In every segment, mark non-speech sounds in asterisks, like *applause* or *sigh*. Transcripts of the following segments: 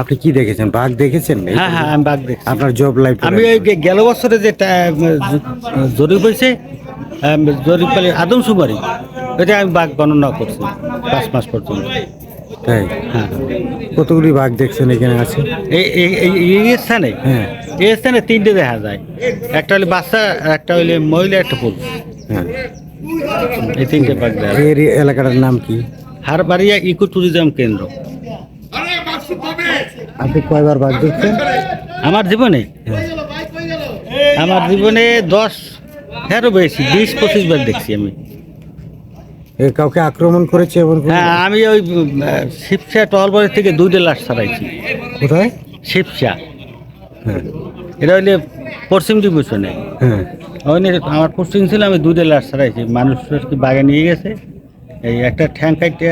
আপনি কি দেখেছেন? বাঘ দেখেছেন? হ্যাঁ হ্যাঁ আমি বাঘ দেখছি। আপনার জব লাইফ আমি ওই গেল বছরে যে জরিপ হয়েছে জরিপ পেলে আদমশুমারি ওইটা আমি বাঘ গণনা করছি পাঁচ মাস পর্যন্ত। তাই? হ্যাঁ। কতগুলি বাঘ দেখছেন এখানে আছে? এই স্থানে? হ্যাঁ। এই স্থানে তিনটে দেখা যায়। একটা হলে বাচ্চা একটা হলে মহিলা একটা পুরুষ। হ্যাঁ। এই তিনটে বাঘ দেখা এলাকাটার নাম কি? হারবাড়িয়া ইকো ট্যুরিজম কেন্দ্র। আপনি কয়বার বাঘ দেখছেন আমার জীবনে? আমার জীবনে দশ হ্যাঁ বেশি বিশ পঁচিশ বার দেখছি আমি। কাউকে আক্রমণ করেছে এমন হ্যাঁ আমি ওই শিবসা টহলবাড়ি থেকে দুইটা লাশ ছাড়াইছি। কোথায়? শিবসা। হ্যাঁ। এটা হইলে পশ্চিম ডিভিশনে। হ্যাঁ। ওই আমার পশ্চিম ছিল আমি দুইটা লাশ ছাড়াইছি। মানুষ কি বাগে নিয়ে গেছে? এই একটা ঠ্যাং খাইতে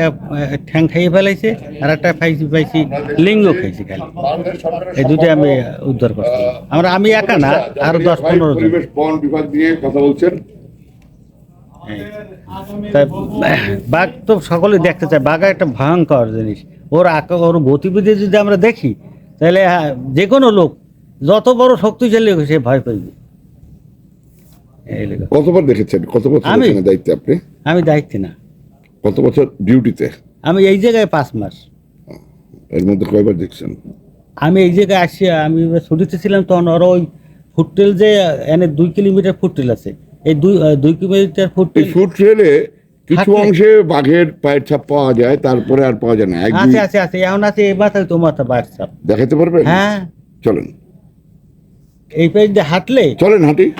ঠ্যাং খাইয়ে ফেলাইছে আর একটা পাইছি পাইছি লিঙ্গ খাইছি খালি। এই দুটো আমি উদ্ধার করছি। আমরা আমি একা না আরও দশ পনেরো পরিবেশ বন বিভাগ নিয়ে কথা বলছেন। তা বাঘ তো সকলে দেখতে চায় বাঘ একটা ভয়ঙ্কর জিনিস। ওর আকা ওর গতিবিধি যদি আমরা দেখি তাহলে হ্যাঁ, যে কোনো লোক যত বড় শক্তিশালী সে ভয় পাইবে। কতবার দেখেছেন? কত বছর আমি? দায়িত্বে আপনি? আমি দায়িত্বে না। কত বছর ডিউটিতে? আমি এই জায়গায় পাঁচ মাস। এর মধ্যে কয়বার দেখছেন? আমি এই জায়গায় আসি আমি ছুটিতে ছিলাম তখন ওরা ওই ফুটটেল যে এনে দুই কিলোমিটার ফুটটেল আছে। এই দুই দুই কিলোমিটার ফুটটেল ফুট ট্রেলে কিছু অংশে বাঘের পায়ের ছাপ পাওয়া যায় তারপরে আর পাওয়া যায় না। আছে আছে আছে এখন আছে এই মাথায় তো মাথা বাড়ছাপ দেখাতে পারবেন? হ্যাঁ। চলেন। এই পেজ দিয়ে হাঁটলে চলেন হাঁটি। *laughs*